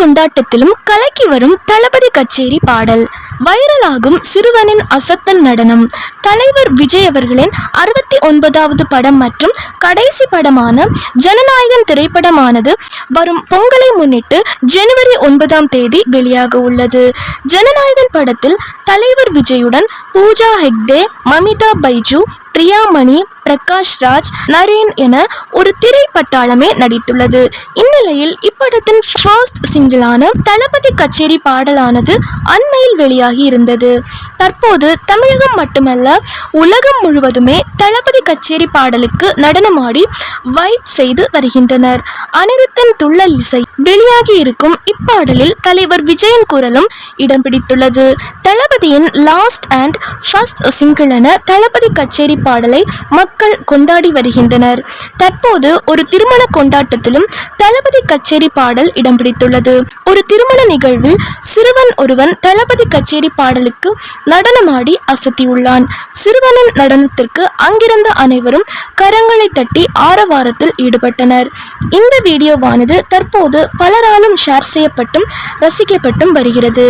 கொண்டாட்டத்திலும் கலக்கி வரும் தளபதி கச்சேரி பாடல். வைரலாகும் சிறுவனின் அசத்தல் நடனம். தலைவர் விஜய் அவர்களின் அறுபத்தி ஒன்பதாவது படம் மற்றும் கடைசி படமான ஜனநாயகன் திரைப்படமானது வரும் பொங்கலை முன்னிட்டு ஜனவரி ஒன்பதாம் தேதி வெளியாக உள்ளது. ஜனநாயகன் படத்தில் தலைவர் விஜயுடன் பூஜா ஹெக்டே மமிதா பைஜு பிரியாமணி பிரகாஷ் ராஜ் நரேன் என ஒரு திரைப்பட்டாளமே நடித்துள்ளது. இந்நிலையில் இப்படத்தின் ஃபர்ஸ்ட் சிங்கிளான தளபதி கச்சேரி பாடலானது அண்மையில் வெளியாகி இருந்தது. தற்போது தமிழகம் மட்டுமல்ல உலகம் முழுவதுமே தளபதி கச்சேரி பாடலுக்கு நடனமாடி வைப் செய்து வருகின்றனர். அனிருத்தன் துள்ளல் இசை வெளியாகி இருக்கும் இப்பாடலில் தலைவர் விஜயன் குரலும் இடம் பிடித்துள்ளது. தளபதியின் லாஸ்ட் அண்ட் ஃபர்ஸ்ட் சிங்கிள் என தளபதி கச்சேரி பாடலை மக்கள் கொண்டாடி வருகின்றனர். தற்போது ஒரு திருமண கொண்டாட்டத்திலும் தளபதி கச்சேரி பாடல் இடம் பிடித்துள்ளது. ஒரு திருமண நிகழ்வில் சிறுவன் ஒருவன் தளபதி கச்சேரி பாடலுக்கு நடனமாடி அசத்தியுள்ளான். சிறுவனின் நடனத்திற்கு அங்கிருந்த அனைவரும் கரங்களை தட்டி ஆரவாரத்தில் ஈடுபட்டனர். இந்த வீடியோவானது தற்போது பலராலும் ஷேர் செய்யப்பட்டும் ரசிக்கப்பட்டும் வருகிறது.